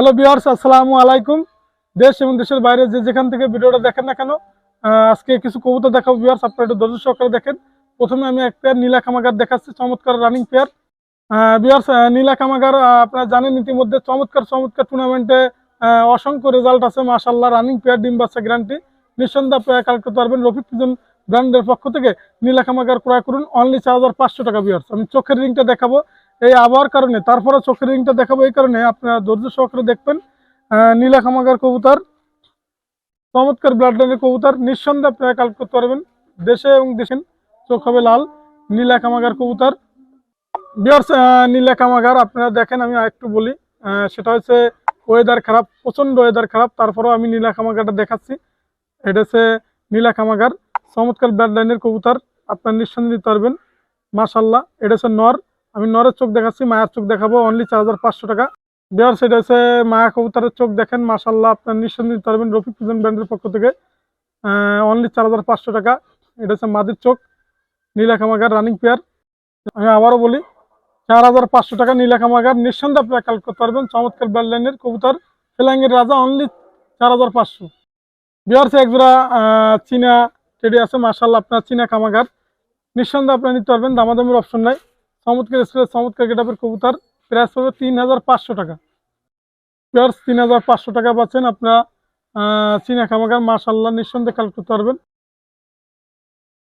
Hello বিয়ার্স আসসালামু আলাইকুম। দেশ এবং দেশের বাইরে যে যেখান থেকে ভিডিওটা দেখেন না কেন আজকে কিছু কবুতর দেখাবো বিয়ার্স আপনারা একটু ধৈর্য সহকারে দেখেন। প্রথমে আমি এক পেয়ার নীলা কামাগার দেখাচ্ছি, চমৎকার রানিং পেয়ার বিয়ার্স নীলা কামাগার আপনারা জানেন ইতিমধ্যে চমৎকার চমৎকার টুর্নামেন্টে অসংখ্য রেজাল্ট আছে মাশাল্লাহ রানিং পেয়ার ডিম বাচ্চা গ্যারান্টি নিঃসন্দেহে আপনারা কালেক্ট করতে পারবেন রফিক পিজন ব্র্যান্ডের পক্ষ থেকে নীলা কামাগার ক্রয় করুন অনলি চার হাজার পাঁচশো টাকা বিয়ার্স আমি চোখের রিংটা দেখাবো। এই আবহাওয়ার কারণে, তারপরে চোখের রিংটা দেখাবো এই কারণে, আপনারা ধৈর্য সহকারে দেখবেন। নীলা খামাগার কবুতর, চমৎকার ব্লাড লাইনের কবুতর, নিঃসন্দেহে আপনারা কালেক্ট করতে পারবেন। দেশে এবং দেশেন চোখ হবে লাল, নীলা কামাগার কবুতর। বিয়ার্স নীলা কামাগার আপনারা দেখেন, আমি একটু বলি সেটা হচ্ছে ওয়েদার খারাপ, প্রচণ্ড ওয়েদার খারাপ, তারপরেও আমি নীলা কামাগারটা দেখাচ্ছি। এটা হচ্ছে নীলা কামাগার চমৎকার ব্লাড লাইনের কবুতর, আপনারা নিঃসন্দেহে দিতে পারবেন। মাশাল্লাহ এটা হচ্ছে নর। আমি নরের চোখ দেখাচ্ছি, মায়ের চোখ দেখাবো অনলি চার হাজার পাঁচশো টাকা। বিহার সেটা হচ্ছে মায়া কবুতরের চোখ দেখেন মাশাল্লাহ আপনার নিঃসন্দেহে দিতে পারবেন রফিক পিজন ব্র্যান্ডের পক্ষ থেকে। অনলি চার হাজার পাঁচশো টাকা। এটা হচ্ছে মাদির চোখ, নীলা কামাগার রানিং পেয়ার আমি আবারও বলি, চার হাজার পাঁচশো টাকা নীলা কামাগার নিঃসন্দেহে আপনারা কালেক্ট করতে পারবেন, চমৎকার ব্লাড লাইনের কবুতর, ফেলাঙ্গের রাজা অনলি চার হাজার পাঁচশো। বিহার সে একজোড়া চীনা টেডি আছে মাশাল্লাহ আপনার চীনা কামাগার নিঃসন্দেহে আপনারা নিতে পারবেন, দামাদামের অপশন নাই। চমৎকার স্কুলের চমৎকার গেটাপের কবুতর। প্রাইস পাবে তিন হাজার পাঁচশো টাকা। প্লাস তিন হাজার পাঁচশো টাকা পাচ্ছেন আপনারা চীনা কামাগার মাশাল্লাহ নিঃসন্দেহে কালেক্ট করতে পারবেন।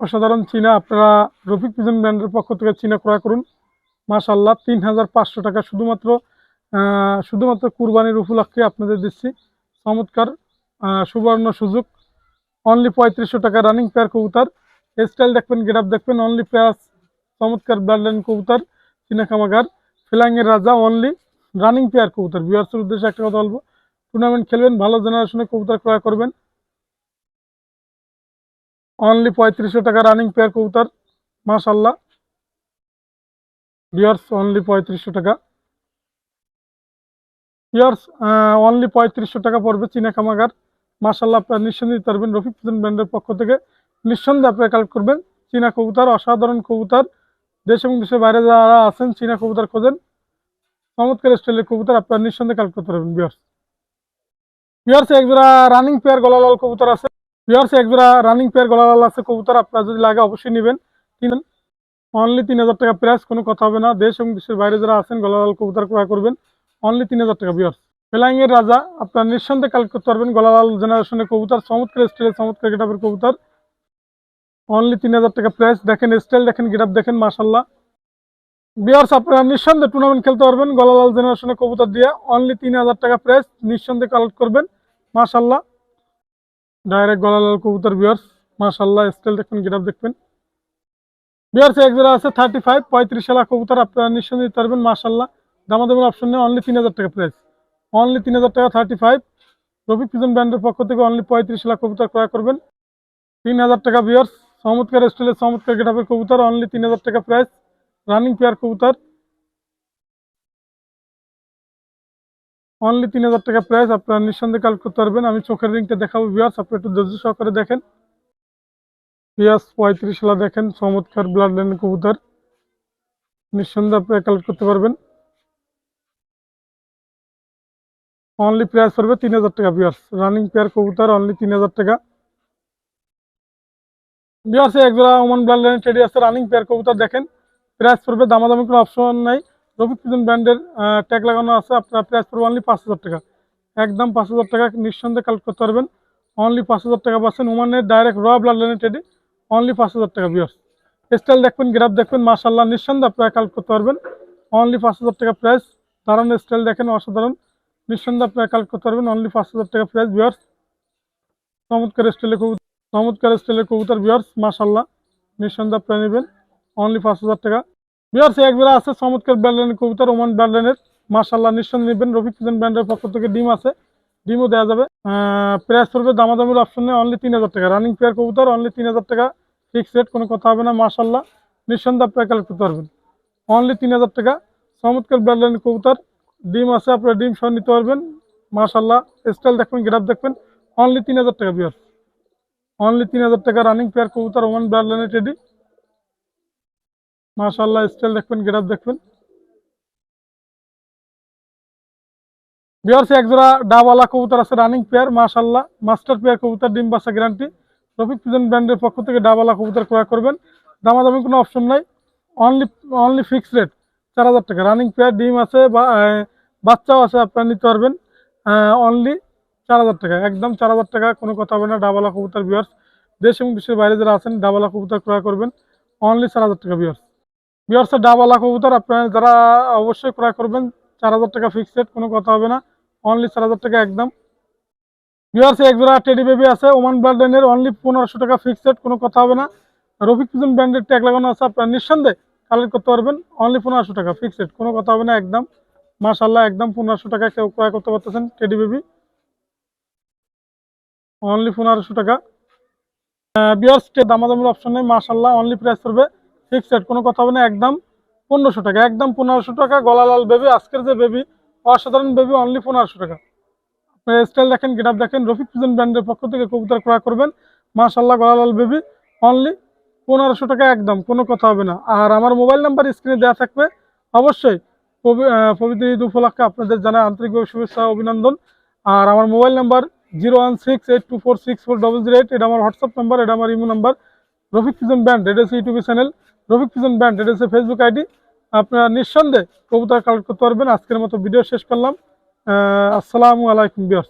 অসাধারণ চীনা। আপনারা রফিক পিজন ব্র্যান্ডের পক্ষ থেকে চীনা ক্রয় করুন। মাশাল্লাহ তিন হাজার পাঁচশো টাকা শুধুমাত্র শুধুমাত্র কুরবানির উপলক্ষে আপনাদের দিচ্ছি। চমৎকার সুবর্ণ সুযোগ। অনলি পঁয়ত্রিশশো টাকা রানিং পেয়ার কবুতর। স্টাইল দেখবেন গেট দেখবেন। অনলি প্লাস চমৎকার ব্লাডলাইন কবুতর চীনা কামাগার ফিলাঙ্গের রাজা অনলি রানিং পেয়ার কবুতর। ভিউয়ার্সের উদ্দেশ্যে একটা কথা বলব টুর্নামেন্ট খেলবেন, ভালো জেনারেশনে কবুতর ক্রয় করবেন। অনলি পঁয়ত্রিশশো টাকা রানিং পেয়ার কবুতর মাশাল্লাহ ভিউয়ার্স অনলি পঁয়ত্রিশশো টাকা। ভিউয়ার্স অনলি পঁয়ত্রিশশো টাকা পড়বে চীনা কামাগার মাশাল্লাহ আপনার নিঃসন্দেহে পারবেন। রফিক ব্র্যান্ডের পক্ষ থেকে নিঃসন্দেহে আপনারা কালেক্ট করবেন। চীনা কবুতর, অসাধারণ কবুতর। দেশ এবং দেশের বাইরে যারা আছেন, চীনা কবুতর খোঁজেন। চমৎকার স্টাইলের কবুতর আপনারা নিঃসন্দেহে কালেক্ট করতে পারবেন বিয়ার্স বিয়ার্স একজোড়া রানিং পেয়ার গলালাল কবুতর আছে। বিয়ার্স একজোড়া রানিং পেয়ার গলালাল আছে কবুতর, আপনারা যদি লাগে অবশ্যই নেবেন। কিনেন অনলি তিন হাজার টাকা প্রাইস কোনো কথা হবে না। দেশ এবং দেশের বাইরে যারা আছেন, গলালাল কবুতর ক্রয় করবেন। অনলি তিন হাজার টাকা বিয়ার্স ফেলাইংয়ের রাজা, আপনারা নিঃসন্দেহে কালেক্ট করতে পারবেন, গলালাল জেনারেশনের কবুতর। চমৎকার স্টাইলের চমৎকার গেটাপের কবুতর। অনলি তিন হাজার টাকা প্রাইস দেখেন স্টাইল দেখেন গেটাপ দেখেন মাশাল্লাহ বিয়ার্স আপনারা নিঃসন্দেহে টুর্নামেন্ট খেলতে পারবেন, গলালাল জেনারেশনের কবুতর দিয়ে। অনলি তিন হাজার টাকা প্রাইস নিঃসন্দেহে কালেক্ট করবেন মাশাল্লাহ ডাইরেক্ট গলালাল কবুতর বিয়ার্স মাশাল্লাহ স্টাইল দেখবেন গেটাপ দেখবেন। বিয়ার্স এক জোড়া আছে থার্টি ফাইভ পঁয়ত্রিশ সালা কবুতর আপনারা নিঃসন্দেহে দিতে পারবেন মাশাল্লাহ দামাদামের অপশন নেই অনলি তিন হাজার টাকা প্রাইস অনলি তিন হাজার টাকা থার্টি ফাইভ রফিক পিজন ব্র্যান্ডের পক্ষ থেকে অনলি পঁয়ত্রিশ লাখ কবুতর ক্রয় করবেন। তিন হাজার টাকা বিয়ার্স চমৎকার স্টাইলের চমৎকার গেটাপের কবুতর অনলি তিন হাজার টাকা প্রাইস রানিং পেয়ার কবুতর। অনলি তিন হাজার টাকা প্রাইস আপনারা নিঃসন্দেহে কালেক্ট করতে পারবেন। আমি চোখের রিংটা দেখাবো বিয়ার্স আপনি একটু ধৈর্য সহকারে দেখেন। বিয়ার্স পঁয়ত্রিশ সালা দেখেন, চমৎকার ব্লাড লাইন কবুতর। নিঃসন্দেহে আপনারা কালেক্ট করতে পারবেন। অনলি প্রাইস পড়বে তিন হাজার টাকা বিয়ার্স রানিং পেয়ার কবুতর অনলি তিন হাজার টাকা। বিয়ার্সে একজোড়া ওমান ব্লাড লাইন টেডি আছে রানিং পেয়ার কবুতর দেখেন। প্রাইস পড়বে, দামাদামি কোনো অপশন নাই। রফিক পিজন ব্র্যান্ডের ট্যাগ লাগানো আছে, আপনার প্রাইস পড়বে অনলি পাঁচ হাজার টাকা। একদম পাঁচ হাজার টাকা নিঃসন্দেহে কালেক্ট করতে পারবেন। অনলি পাঁচ হাজার টাকা পাচ্ছেন ওমানের ডাইরেক্ট র ব্লাড লাইনের টেডি অনলি পাঁচ হাজার টাকা বিয়ার্স স্টাইল দেখবেন গ্রাফ দেখবেন মাশাল্লাহ নিঃসন্দেহে আপনারা কালেক্ট করতে পারবেন। অনলি পাঁচ হাজার টাকা প্রাইস দারুণ স্টাইল দেখেন, অসাধারণ। নিঃসন্দেহে আপনারা কালেক্ট করতে পারবেন অনলি পাঁচ হাজার টাকা প্রাইস বিয়ার্স চমৎকার স্টাইলে কবুতর। চমৎকার স্টাইলের কবুতর বিয়ার্স মাশাল্লাহ নিঃসন্দেহে আপনারা নেবেন। অনলি পাঁচ হাজার টাকা। বিয়ার্স একবার আছে চমৎকার ব্র্যান্ডের কবুতর, ওমান ব্র্যান্ডের মাশাল্লাহ নিঃসন্দেহে নেবেন। রফিক কিচেন ব্যান্ডের পক্ষ থেকে ডিম আছে। ডিমও দেওয়া যাবে। প্রাইস পড়বে, দামাদামির অপশনে অনলি তিন হাজার টাকা। রানিং পেয়ার কবুতর অনলি তিন হাজার টাকা। ফিক্স রেট কোনো কথা হবে না মাশাল্লাহ নিঃসন্দেহে আপনারা কালেক্ট করতে পারবেন। অনলি তিন হাজার টাকা। চমৎকার ব্র্যান্ডের কবুতর, ডিম আছে, আপনারা ডিম সহ নিতে পারবেন। মাশাল্লাহ স্টাইল দেখবেন গ্রাফ দেখবেন। অনলি তিন হাজার টাকা বিয়ার অনলি তিন হাজার টাকা রানিং পেয়ার কবুতর ওমান ব্লাড লাইনের টেডি মাশাল্লাহ স্টাইল দেখবেন গ্রাফ দেখবেন। বিয়ার্স একজোড়া ডাবালা কবুতর আছে রানিং পেয়ার মাশাল্লাহ মাস্টার পেয়ার কবুতর ডিম বাসা গ্যারান্টি রফিক পিজন ব্র্যান্ডের পক্ষ থেকে ডাবালা কবুতর ক্রয় করবেন। দামাদামি কোনো অপশন নাই। অনলি অনলি ফিক্স রেট চার হাজার টাকা। রানিং পেয়ার ডিম আছে বা বাচ্চাও আছে আপনারা নিতে পারবেন। অনলি চার হাজার টাকা। একদম চার হাজার টাকা, কোনো কথা হবে না, ডাবালা কবুতর বিয়ার্স দেশ এবং বিশ্বের বাইরে যারা আছেন, ডাবালা কবুতর ক্রয় করবেন। অনলি চার হাজার টাকা বিয়ার্স বিয়ার্সের ডাবালা কবুতর আপনারা যারা অবশ্যই ক্রয় করবেন, চার হাজার টাকা ফিক্সড কোনো কথা হবে না। অনলি চার হাজার টাকা একদম। বিয়ার্সে এক জোড়া টেডি বেবি আছে ওমান ব্র্যান্ডের অনলি পনেরোশো টাকা ফিক্স রেট কোনো কথা হবে না। রফিক পিজন ব্র্যান্ডের ট্যাগ লাগানো আছে, আপনারা নিঃসন্দেহে কালেক্ট করতে পারবেন। অনলি পনেরোশো টাকা ফিক্স রেট কোনো কথা হবে না, একদম। মাশাল্লাহ একদম পনেরোশো টাকা কেউ ক্রয় করতে পারতেছেন টেডি বেবি অনলি পনেরোশো টাকা। বিয়ার্স টে দামাদামির অপশন নেই মাশাল্লাহ অনলি প্রাইস করবে। ফিক্স রেট কোনো কথা হবে না, একদম পনেরোশো টাকা, একদম পনেরোশো টাকা গলালাল বেবি আজকের যে বেবি অসাধারণ বেবি অনলি পনেরোশো টাকা। আপনার স্টাইল দেখেন গেট দেখেন, রফিক পিজন ব্র্যান্ডের পক্ষ থেকে কবুতর ক্রয় করবেন। মাশাল্লাহ গলালাল বেবি অনলি পনেরোশো টাকা, একদম, কোনো কথা হবে না। আর আমার মোবাইল নাম্বার স্ক্রিনে দেওয়া থাকবে। অবশ্যই পবিত্র ঈদ উপলক্ষে আপনাদের জানাই আন্তরিকভাবে শুভেচ্ছা অভিনন্দন। আর আমার mobile number zero one six eight two four six four double zero eight, এটা আমার হোয়াটসঅ্যাপ নাম্বার, এটা আমার imo number. Rafiq fusion band, এটা হচ্ছে YouTube channel Rafiq fusion band, এটা হচ্ছে ফেসবুক আইডি। আপনারা নিঃসন্দেহে কবুতর কালেক্ট করতে পারবেন। আজকের মতো ভিডিও শেষ করলাম। আসসালামু আলাইকুম বিয়ার্স